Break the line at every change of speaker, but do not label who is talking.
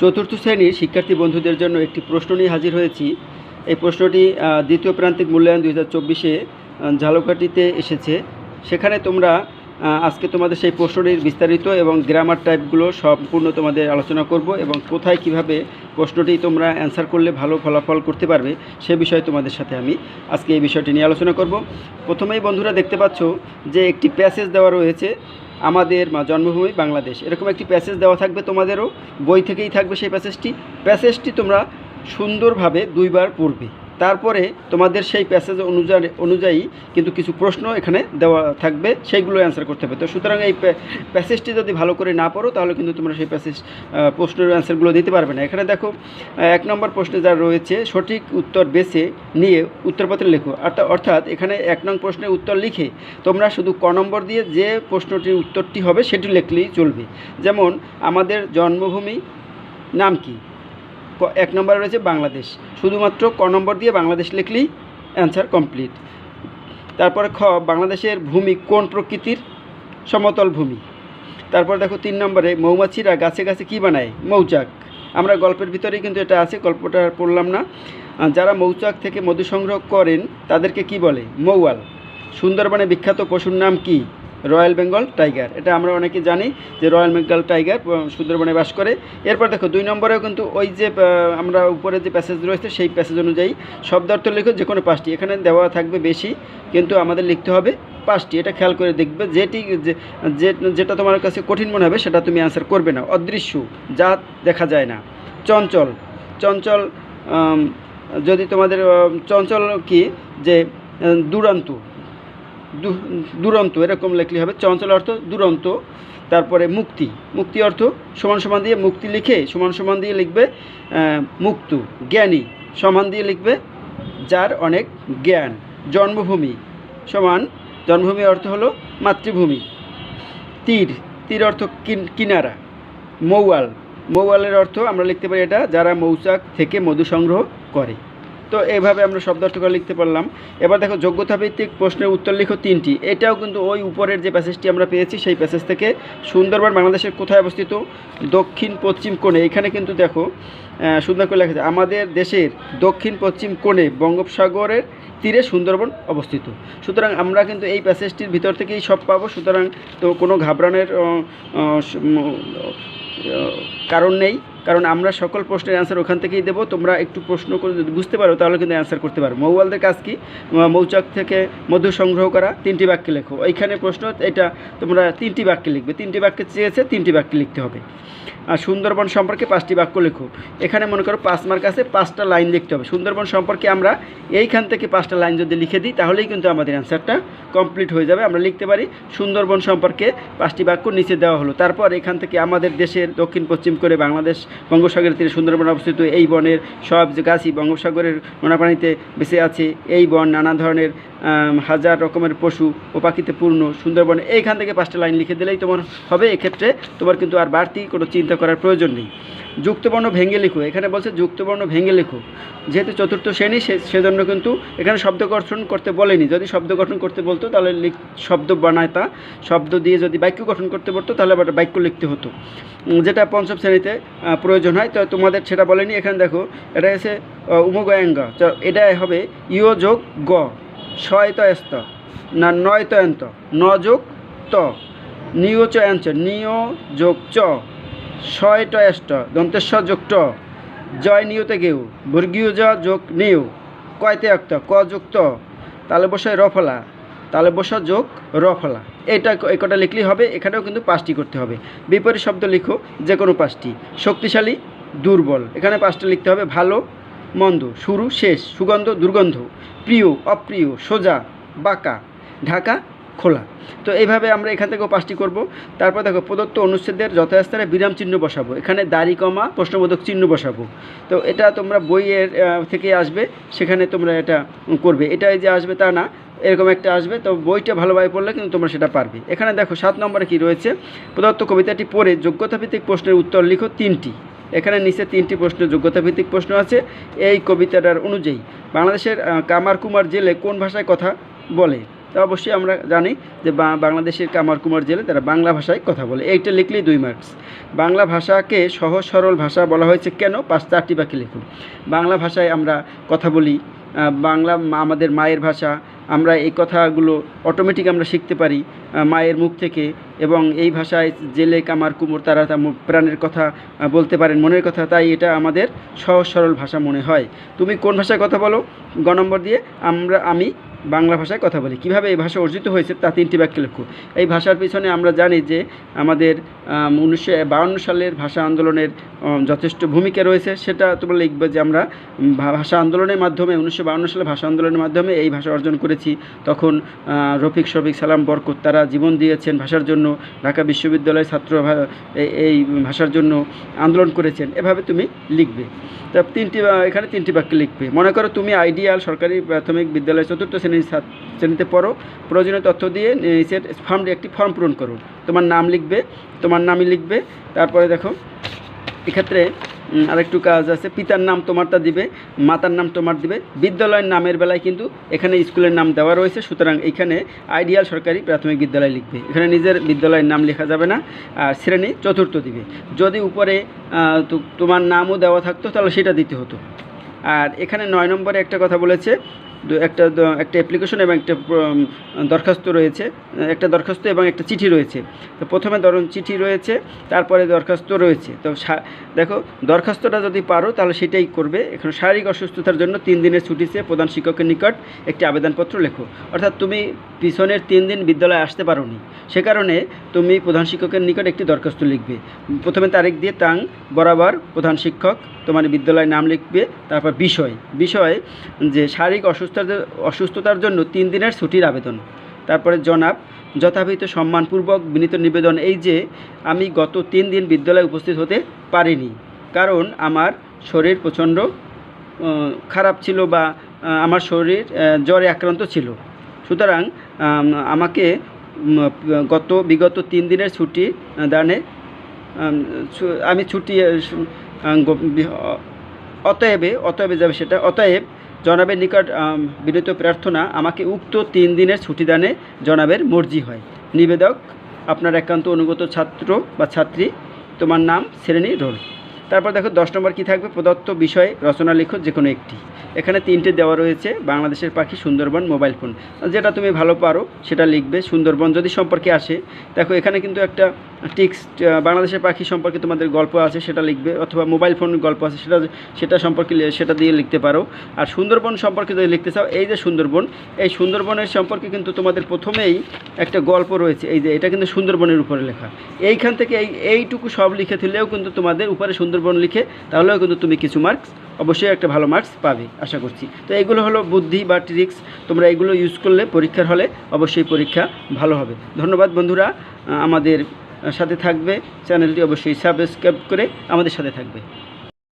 চতুর্থ শ্রেণির শিক্ষার্থী বন্ধুদের জন্য একটি প্রশ্ন নিয়ে হাজির হয়েছি। এই প্রশ্নটি দ্বিতীয় প্রান্তিক মূল্যায়ন দুই হাজার চব্বিশে ঝালকাঠিতে এসেছে। সেখানে তোমরা আজকে তোমাদের সেই প্রশ্নটির বিস্তারিত এবং গ্রামার টাইপগুলো সম্পূর্ণ তোমাদের আলোচনা করব এবং কোথায় কীভাবে প্রশ্নটি তোমরা অ্যান্সার করলে ভালো ফলাফল করতে পারবে সে বিষয়ে তোমাদের সাথে আমি আজকে এই বিষয়টি নিয়ে আলোচনা করব। প্রথমেই বন্ধুরা দেখতে পাচ্ছ যে একটি প্যাসেজ দেওয়া রয়েছে। আমাদের জন্মভূমি বাংলাদেশ। এরকম একটি প্যাসেজ দেওয়া থাকবে তোমাদেরও, বই থেকেই থাকবে সেই প্যাসেজটি প্যাসেজটি তোমরা সুন্দরভাবে দুইবার পড়বে। তারপরে তোমাদের সেই প্যাসেজ অনুযায়ী অনুযায়ী কিন্তু কিছু প্রশ্ন এখানে দেওয়া থাকবে, সেইগুলো অ্যান্সার করতে হবে। তো সুতরাং এই প্যাসেজটি যদি ভালো করে না পড়ো, তাহলে কিন্তু তোমরা সেই প্যাসেজ প্রশ্নের অ্যান্সারগুলো দিতে পারবে না। এখানে দেখো এক নম্বর প্রশ্নে যা রয়েছে, সঠিক উত্তর বেছে নিয়ে উত্তরপত্রে লেখো। অর্থাৎ অর্থাৎ এখানে এক নং প্রশ্নের উত্তর লিখে তোমরা শুধু ক নম্বর দিয়ে যে প্রশ্নটির উত্তরটি হবে, সেটি লিখলেই চলবে। যেমন, আমাদের জন্মভূমি নাম ক- এক নম্বরে রয়েছে বাংলাদেশ। শুধুমাত্র ক নম্বর দিয়ে বাংলাদেশ লিখলেই অ্যান্সার কমপ্লিট তারপরে খ, বাংলাদেশের ভূমি কোন প্রকৃতির? সমতল ভূমি। তারপর দেখো তিন নম্বরে, মৌমাছিরা গাছে গাছে কী বানায়? মৌচাক। আমরা গল্পের ভিতরেই কিন্তু এটা আছে, গল্পটা পড়লাম না। যারা মৌচাক থেকে মধু সংগ্রহ করেন, তাদেরকে কি বলে? মৌয়াল। সুন্দরবনে বিখ্যাত পশুর নাম কি? Royal Bengal tiger. এটা আমরা অনেকে জানি যে রয়্যাল বেঙ্গল টাইগার সুন্দরবনে বাস করে। এরপর দেখো, দুই নম্বরেও কিন্তু ওই যে আমরা উপরে যে প্যাসেজ রয়েছে, সেই প্যাসেজ অনুযায়ী শব্দার্থ লেখো যে কোনো পাঁচটি। এখানে দেওয়া থাকবে বেশি, কিন্তু আমাদের লিখতে হবে পাঁচটি। এটা খেয়াল করে দেখবে যেটি, যে- যেটা তোমার কাছে কঠিন মনে হবে, সেটা তুমি অ্যান্সার করবে না। অদৃশ্য, যা দেখা যায় না। চঞ্চল চঞ্চল যদি তোমাদের চঞ্চল কি? যে দুরন্ত দুরন্ত, এরকম লিখলে হবে, চঞ্চল অর্থ দুরন্ত, তারপরে মুক্তি। মুক্তি অর্থ সমান সমান দিয়ে মুক্তি লিখে, সমান সমান দিয়ে লিখবে মুক্ত, জ্ঞানী, সমান দিয়ে লিখবে, যার অনেক জ্ঞান। জন্মভূমি সমান, জন্মভূমি অর্থ হলো মাতৃভূমি। তীর তীর অর্থ কিন- কিনারা, মৌয়াল। মৌয়ালের অর্থ আমরা লিখতে পারি এটা, যারা মৌচাক থেকে মধু সংগ্রহ করে। তো এইভাবে আমরা শব্দার্থ করে লিখতে পারলাম। এবার দেখো যোগ্যতা ভিত্তিক প্রশ্নের উত্তর লিখো তিনটি। এটাও কিন্তু ওই উপরের যে প্যাসেজটি আমরা পেয়েছি, সেই প্যাসেজ থেকে সুন্দরবন বাংলাদেশের কোথায় অবস্থিত? দক্ষিণ পশ্চিম কোণে। এখানে কিন্তু দেখো সুন্দর করে লেখা আছে, আমাদের দেশের দক্ষিণ পশ্চিম কোণে বঙ্গোপসাগরের তীরে সুন্দরবন অবস্থিত। সুতরাং আমরা কিন্তু এই প্যাসেজটির ভিতর থেকেই সব পাবো। সুতরাং তো কোনো ঘাবড়ানোর কারণ নেই, কারণ আমরা সকল প্রশ্নের অ্যান্সার ওখান থেকেই দেবো। তোমরা একটু প্রশ্ন করে যদি বুঝতে পারো, তাহলে কিন্তু অ্যান্সার করতে পারো। মৌয়ালদের কাজ কি? মৌচাক থেকে মধু সংগ্রহ করা, তিনটি বাক্যে লেখো। এইখানে প্রশ্ন, এটা তোমরা তিনটি বাক্যে লিখবে। তিনটি বাক্যে চেয়েছে, তিনটি বাক্যে লিখতে হবে। সুন্দরবন সম্পর্কে পাঁচটি বাক্য লেখো। এখানে মনে করো পাঁচ মার্ক আছে, পাঁচটা লাইন লিখতে হবে। সুন্দরবন সম্পর্কে আমরা এইখান থেকে পাঁচটা লাইন যদি লিখে দিই, তাহলেই কিন্তু আমাদের অ্যান্সারটা কমপ্লিট হয়ে যাবে। আমরা লিখতে পারি, সুন্দরবন সম্পর্কে পাঁচটি বাক্য নিচে দেওয়া হলো। তারপর এখান থেকে আমাদের দেশের দক্ষিণ, পশ্চিম করে বাংলাদেশ, বঙ্গোপসাগরের তীরে সুন্দরবন অবস্থিত। এই বনের সব গাছই বঙ্গোপসাগরের নোনাপানিতে বেঁচে আছে। এই বন নানা ধরনের হাজার রকমের পশু ও পাখিতে পূর্ণ সুন্দরবন। এইখান থেকে পাঁচটা লাইন লিখে দিলেই তোমার হবে। এক্ষেত্রে তোমার কিন্তু আর বাড়তি কোনো চিন্তা করার প্রয়োজন নেই। যুক্তবর্ণ ভেঙে লিখো। এখানে বলছে যুক্তবর্ণ ভেঙে লিখো। যেহেতু চতুর্থ শ্রেণি, সে সেজন্য কিন্তু এখানে শব্দ গঠন করতে বলেনি। যদি শব্দ গঠন করতে বলতো, তাহলে লিখ শব্দ বানায়তা শব্দ দিয়ে যদি বাক্য গঠন করতে বলতো, তাহলে আবার বাক্য লিখতে হতো। যেটা পঞ্চম শ্রেণীতে প্রয়োজন হয়। তো তোমাদের সেটা বলেনি। এখানে দেখো, এটা হচ্ছে উমগয়াঙ্গা। এটা হবে ইও যোগ গ। ছয় তয়স্ত না নয় তয়ন্ত ন যোগ ত নিয় চ অ্যাঞ্চ নিয় যোগ চ ছয় টয়ষ্ট দন্তেশ্বর যোগ ট জয় নিয়তে গেউ বর্গীয় জ যোগ নিউ কয়তে অক্ত ক যুক্ত তালে বসায় রফলা তালে বসা যোগ রফলা। এটা এই কটা লিখলেই হবে, এখানেও কিন্তু পাঁচটি করতে হবে। বিপরীত শব্দ লিখো যে কোনো পাঁচটি। শক্তিশালী, দুর্বল। এখানে পাঁচটা লিখতে হবে, ভালো মন্দ শুরু শেষ, সুগন্ধ, দুর্গন্ধ, প্রিয়, অপ্রিয়, সোজা, বাঁকা, ঢাকা, খোলা। তো এইভাবে আমরা এখান থেকেও পাঁচটি করব। তারপর দেখো, প্রদত্ত অনুচ্ছেদের যথাস্থানে বিরাম চিহ্ন বসাবো। এখানে দাড়ি, কমা, প্রশ্নবোধক চিহ্ন বসাবো। তো এটা তোমরা বইয়ের থেকে আসবে, সেখানে তোমরা এটা করবে। এটা যে আসবে তা না, এরকম একটা আসবে। তো বইটা ভালোভাবে পড়লে কিন্তু তোমরা সেটা পারবে। এখানে দেখো, সাত নম্বরে কি রয়েছে? প্রদত্ত কবিতাটি পড়ে যোগ্যতাভিত্তিক প্রশ্নের উত্তর লিখো তিনটি। এখানে নিচে তিনটি প্রশ্ন যোগ্যতাভিত্তিক প্রশ্ন আছে। এই কবিতাটার অনুযায়ী বাংলাদেশের আহ, কামারকুমার জেলে কোন ভাষায় কথা বলে? তো অবশ্যই আমরা জানি যে বাংলাদেশের কামারকুমার জেলে তারা বাংলা ভাষায় কথা বলে। এইটা লিখলেই দুই মার্কস। বাংলা ভাষাকে সহজ সরল ভাষা বলা হয়েছে কেন? পাঁচ চারটি বাকি লিখুন। বাংলা ভাষায় আমরা কথা বলি বাংলা আমাদের মায়ের ভাষা আমরা এই কথাগুলো অটোমেটিক আমরা শিখতে পারি মায়ের মুখ থেকে এবং এই ভাষায় জেলে কামার কুমোর তারা মু- প্রাণের কথা বলতে পারেন, মনের কথা, তাই এটা আমাদের সহজ সরল ভাষা মনে হয়। তুমি কোন ভাষায় কথা বলো? গ নম্বর দিয়ে আমরা, আমি বাংলা ভাষায় কথা বলি। কীভাবে এই ভাষা অর্জিত হয়েছে তা তিনটি বাক্যে লক্ষ্য এই ভাষার পিছনে আমরা জানি যে আমাদের উনিশশো সালের ভাষা আন্দোলনের যথেষ্ট ভূমিকা রয়েছে। সেটা তোমরা লিখবে যে আমরা ভাষা আন্দোলনের মাধ্যমে, উনিশশো সালে ভাষা আন্দোলনের মাধ্যমে এই ভাষা অর্জন করেছি, তখন রফিক শফিক সালাম বরকত তারা জীবন দিয়েছেন ভাষার জন্য, ঢাকা বিশ্ববিদ্যালয়ের ছাত্র এই- ভাষার জন্য আন্দোলন করেছেন। এভাবে তুমি লিখবে। তা তিনটি এখানে তিনটি বাক্য লিখবে। মনে করো তুমি আইডিয়াল সরকারি প্রাথমিক বিদ্যালয় চতুর্থ শ্রেণির শ্রেণীতে পড়ো, প্রয়োজনীয় তথ্য দিয়ে নিচের ফর্ম একটি ফর্ম পূরণ করো। তোমার নাম লিখবে, তোমার নামই লিখবে, তারপরে দেখো, এক্ষেত্রে আরেকটু কাজ আছে। পিতার নাম তোমারটা দিবে, মাতার নাম তোমার দিবে। বিদ্যালয়ের নামের বেলায় কিন্তু এখানে স্কুলের নাম দেওয়া রয়েছে, সুতরাং এখানে আইডিয়াল সরকারি প্রাথমিক বিদ্যালয় লিখবে। এখানে নিজের বিদ্যালয়ের নাম লেখা যাবে না, আর শ্রেণি চতুর্থ দিবে। যদি উপরে তোমার নামও দেওয়া থাকতো, তাহলে সেটা দিতে হতো। আর এখানে নয় নম্বরে একটা কথা বলেছে একটা একটা অ্যাপ্লিকেশন এবং একটা দরখাস্ত রয়েছে। একটা দরখাস্ত এবং একটা চিঠি রয়েছে। তো প্রথমে ধরুন চিঠি রয়েছে, তারপরে দরখাস্ত রয়েছে। তো দেখো, দরখাস্তটা যদি পারো, তাহলে সেটাই করবে। এখানে শারীরিক অসুস্থতার জন্য তিন দিনের ছুটি চেয়ে প্রধান শিক্ষকের নিকট একটি আবেদনপত্র লেখো। অর্থাৎ তুমি পিছনের তিন দিন বিদ্যালয়ে আসতে পারোনি। সে কারণে তুমি প্রধান শিক্ষকের নিকট একটি দরখাস্ত লিখবে। প্রথমে তারিখ দিয়ে তাং বরাবর প্রধান শিক্ষক তোমার বিদ্যালয়ের নাম লিখবে, তারপর বিষয়। বিষয় যে শারীরিক অসুস্থতার অসুস্থতার জন্য তিন দিনের ছুটির আবেদন। তারপরে জনাব, যথাবিহিত সম্মানপূর্বক বিনীত নিবেদন এই যে, আমি গত তিন দিন বিদ্যালয়ে উপস্থিত হতে পারিনি। কারণ আমার শরীর প্রচণ্ড খারাপ ছিল বা আমার শরীর জ্বরে আক্রান্ত ছিল। সুতরাং আমাকে গত, বিগত তিন দিনের ছুটি দানে, আমি ছুটি অতএবে অতএবে যাবে সেটা, অতএব জনাবের নিকট বিনীত প্রার্থনা, আমাকে উক্ত তিন দিনের ছুটি দানে জনাবের মর্জি হয়। নিবেদক, আপনার একান্ত অনুগত ছাত্র বা ছাত্রী, তোমার নাম শ্রেণি রোল। তারপর দেখো দশ নম্বর কী থাকবে? প্রদত্ত বিষয়ে রচনা লিখো যে কোনো একটি। এখানে তিনটে দেওয়া রয়েছে, বাংলাদেশের পাখি সুন্দরবন মোবাইল ফোন। যেটা তুমি ভালো পারো, সেটা লিখবে। সুন্দরবন যদি সম্পর্কে আসে, দেখো এখানে কিন্তু একটা টিক্স বাংলাদেশের পাখি সম্পর্কে তোমাদের গল্প আছে, সেটা লিখবে। অথবা মোবাইল ফোন গল্প আছে, সেটা সেটা সম্পর্কে সেটা দিয়ে লিখতে পারো। আর সুন্দরবন সম্পর্কে যদি লিখতে চাও, এই যে সুন্দরবন, এই সুন্দরবনের সম্পর্কে কিন্তু তোমাদের প্রথমেই একটা গল্প রয়েছে। এই যে, এটা কিন্তু সুন্দরবনের উপরে লেখা। এইখান থেকে এই, এইটুকু সব লিখে দিলেও কিন্তু তোমাদের উপরে সুন্দরবন লিখে, তাহলেও কিন্তু তুমি কিছু মার্কস অবশ্যই একটা ভালো মার্কস পাবে, আশা করছি। তো এগুলো হলো বুদ্ধি বা ট্রিক্স তোমরা এগুলো ইউজ করলে পরীক্ষার হলে অবশ্যই পরীক্ষা ভালো হবে। ধন্যবাদ বন্ধুরা আমাদের সাথে থাকবে, চ্যানেলটি অবশ্যই সাবস্ক্রাইব করে আমাদের সাথে থাকবে।